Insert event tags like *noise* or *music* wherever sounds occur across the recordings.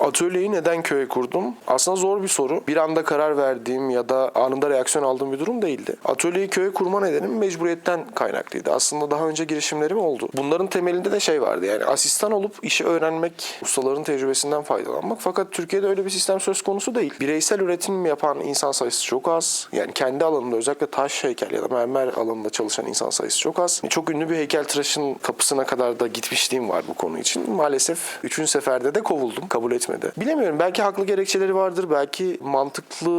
Atölyeyi neden köye kurdum? Aslında zor bir soru. Bir anda karar verdiğim ya da anında reaksiyon aldığım bir durum değildi. Atölyeyi köye kurma nedenim mecburiyetten kaynaklıydı. Aslında daha önce girişimlerim oldu. Bunların temelinde de şey vardı yani asistan olup işi öğrenmek, ustaların tecrübesinden faydalanmak. Fakat Türkiye'de öyle bir sistem söz konusu değil. Bireysel üretim yapan insan sayısı çok az. Yani kendi alanında özellikle taş heykel ya da mermer alanında çalışan insan sayısı çok az. Çok ünlü bir heykeltıraşın kapısına kadar da gitmişliğim var bu konu için. Maalesef üçüncü seferde de kovuldum. Kabul etmedi. Bilemiyorum. Belki haklı gerekçeleri vardır. Belki mantıklı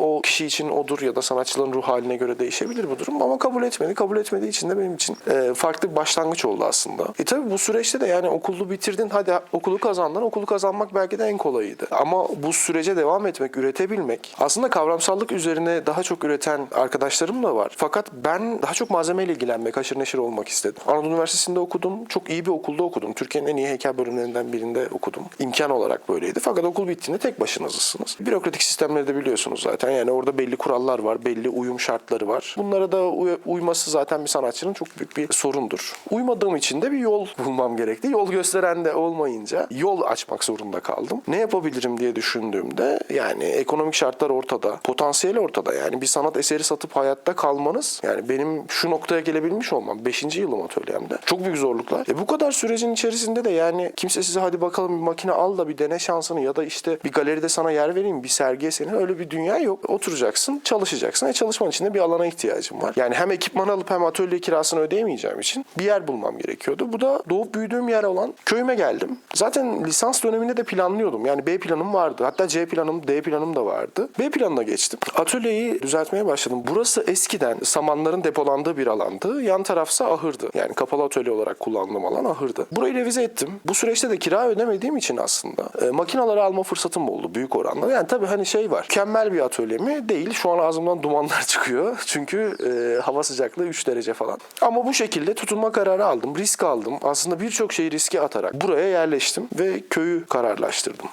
o kişi için odur ya da sanatçıların ruh haline göre değişebilir bu durum. Ama kabul etmedi. Kabul etmediği için de benim için e, farklı bir başlangıç oldu aslında. E tabi bu süreçte de yani okulu bitirdin. Hadi okulu kazandın. Okulu kazanmak belki de en kolayıydı. Ama bu sürece devam etmek, üretebilmek aslında kavramsallık üzerine daha çok üreten arkadaşlarım da var. Fakat ben daha çok malzemeyle ilgilenmek, haşır neşir olmak istedim. Anadolu Üniversitesi'nde okudum. Çok iyi bir okulda okudum. Türkiye'nin en iyi heykel bölümlerinden birinde okudum. İmkan olarak böyleydi. Fakat okul bittiğinde tek başınızsınız. Bürokratik sistemleri de biliyorsunuz zaten. Yani orada belli kurallar var, belli uyum şartları var. Bunlara da uy- uyması zaten bir sanatçının çok büyük bir sorundur. Uymadığım için de bir yol *laughs* bulmam gerekti. Yol gösteren de olmayınca yol açmak zorunda kaldım. Ne yapabilirim diye düşündüğümde yani ekonomik şartlar ortada, potansiyel ortada. Yani bir sanat eseri satıp hayatta kalmanız yani benim şu noktaya gelebilmiş olmam 5. yılım atölyemde. Çok büyük zorluklar. E bu kadar sürecin içerisinde de yani kimse size hadi bakalım bir makine al da bir dene şansını ya da işte bir galeride sana yer vereyim bir sergiye seni öyle bir dünya yok. Oturacaksın çalışacaksın. E çalışman için de bir alana ihtiyacım var. Yani hem ekipman alıp hem atölye kirasını ödeyemeyeceğim için bir yer bulmam gerekiyordu. Bu da doğup büyüdüğüm yer olan köyüme geldim. Zaten lisans döneminde de planlıyordum. Yani B planım vardı. Hatta C planım, D planım da vardı. B planına geçtim. Atölyeyi düzeltmeye başladım. Burası eskiden samanların depolandığı bir alandı. Yan tarafsa ahırdı. Yani kapalı atölye olarak kullandığım alan ahırdı. Burayı revize ettim. Bu süreçte de kira ödemediğim için aslında e, makinaları alma fırsatım oldu büyük oranda. Yani tabii hani şey var. Mükemmel bir atölye mi? Değil. Şu an ağzımdan dumanlar *laughs* çıkıyor. Çünkü e, hava sıcaklığı 3 derece falan. Ama bu şekilde tutunma kararı aldım. Risk aldım. Aslında birçok şeyi riske atarak buraya yerleştim ve köyü kararlaştırdım.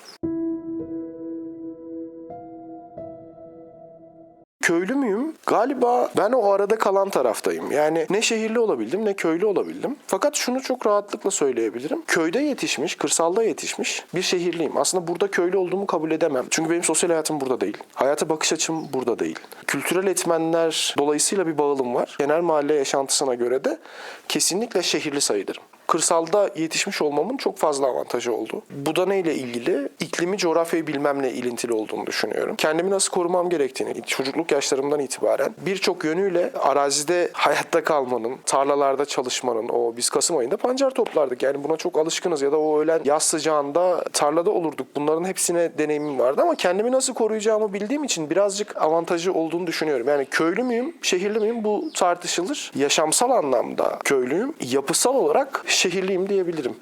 Köylü müyüm? Galiba ben o arada kalan taraftayım. Yani ne şehirli olabildim ne köylü olabildim. Fakat şunu çok rahatlıkla söyleyebilirim. Köyde yetişmiş, kırsalda yetişmiş bir şehirliyim. Aslında burada köylü olduğumu kabul edemem. Çünkü benim sosyal hayatım burada değil. Hayata bakış açım burada değil. Kültürel etmenler dolayısıyla bir bağlım var. Genel mahalle yaşantısına göre de kesinlikle şehirli sayılırım kırsalda yetişmiş olmamın çok fazla avantajı oldu. Bu da neyle ilgili? İklimi, coğrafyayı bilmemle ilintili olduğunu düşünüyorum. Kendimi nasıl korumam gerektiğini çocukluk yaşlarımdan itibaren birçok yönüyle arazide hayatta kalmanın, tarlalarda çalışmanın, o biz Kasım ayında pancar toplardık. Yani buna çok alışkınız ya da o öğlen yaz sıcağında tarlada olurduk. Bunların hepsine deneyimim vardı ama kendimi nasıl koruyacağımı bildiğim için birazcık avantajı olduğunu düşünüyorum. Yani köylü müyüm, şehirli miyim bu tartışılır. Yaşamsal anlamda köylüyüm. Yapısal olarak şehirliyim diyebilirim.